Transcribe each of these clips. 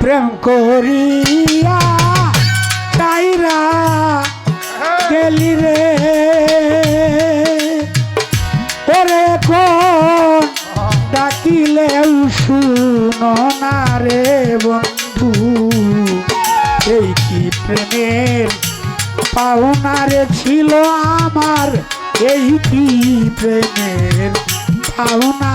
প্রেম করিয়া তাইরা গেলি রে। ওরে কোন ডাকিলেও শুনো না রে বন্ধু। এই কি প্রেমের পাওনারে ছিল আমার? এই কি প্রেমের পাওনা?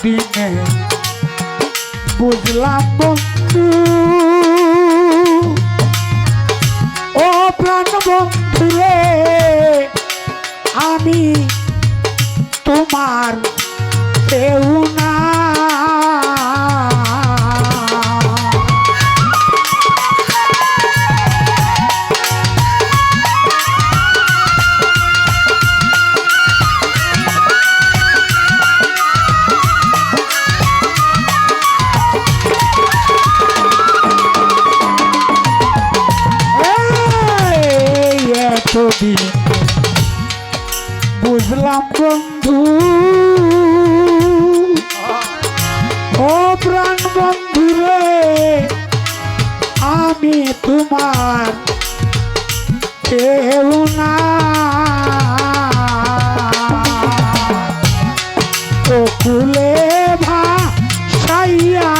এতদিনে বুঝলাম বন্ধু ও প্রাণ বন্ধু তোমার কেউ না। কুলে ভাসাইয়া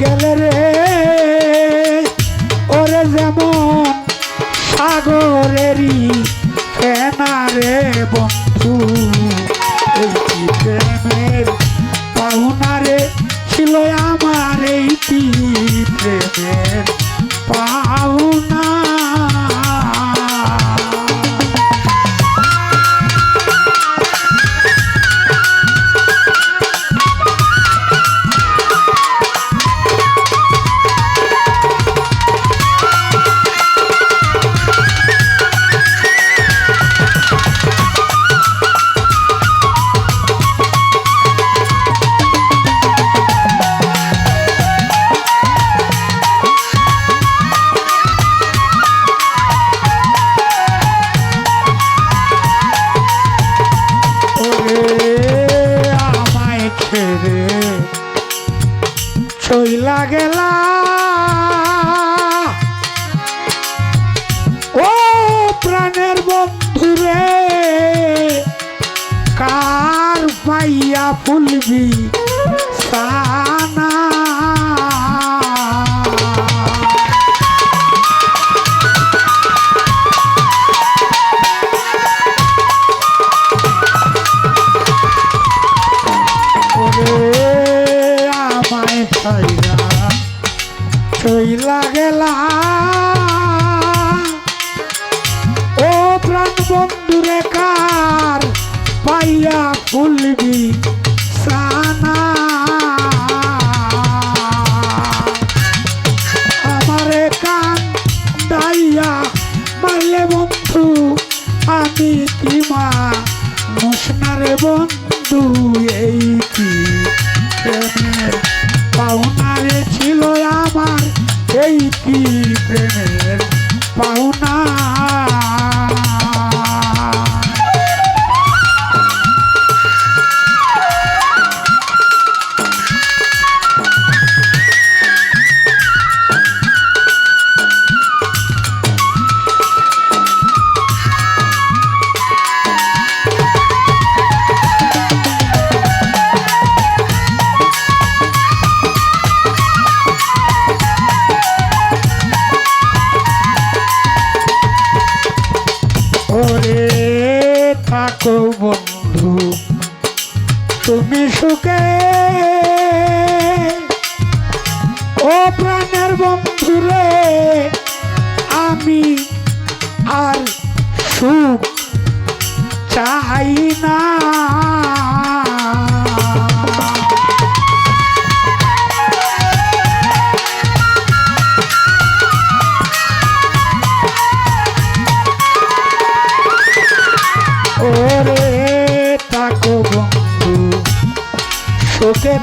গেলে রে ওরে যেমন সাগরেরই রে বন্ধু প্রেমের পাইয়া ফুলবি সানা। আমায় ছাইরা চইলা গেলা। ও প্রাণ বন্ধুরে কার পাইয়া ফুলবি সানা। আমারে কান দাইয়া মারলে বন্ধু, আমি কি মা মুসনারে বন্ধু, এই কি পাওনারে ছিল আমার, এই কি প্রেমের থাকো বন্ধু তুমি সুখে? ও প্রাণের বন্ধুরে আমি আর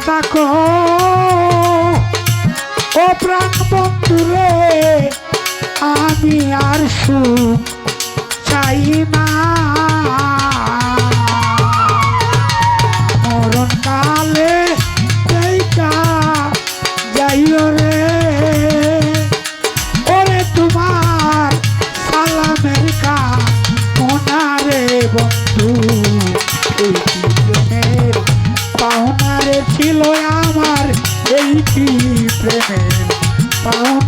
থাকো ও প্রাণ বন্ধুরে আমি আর সুখ চাই না। আমার এই কি প্রেমের পাওনা?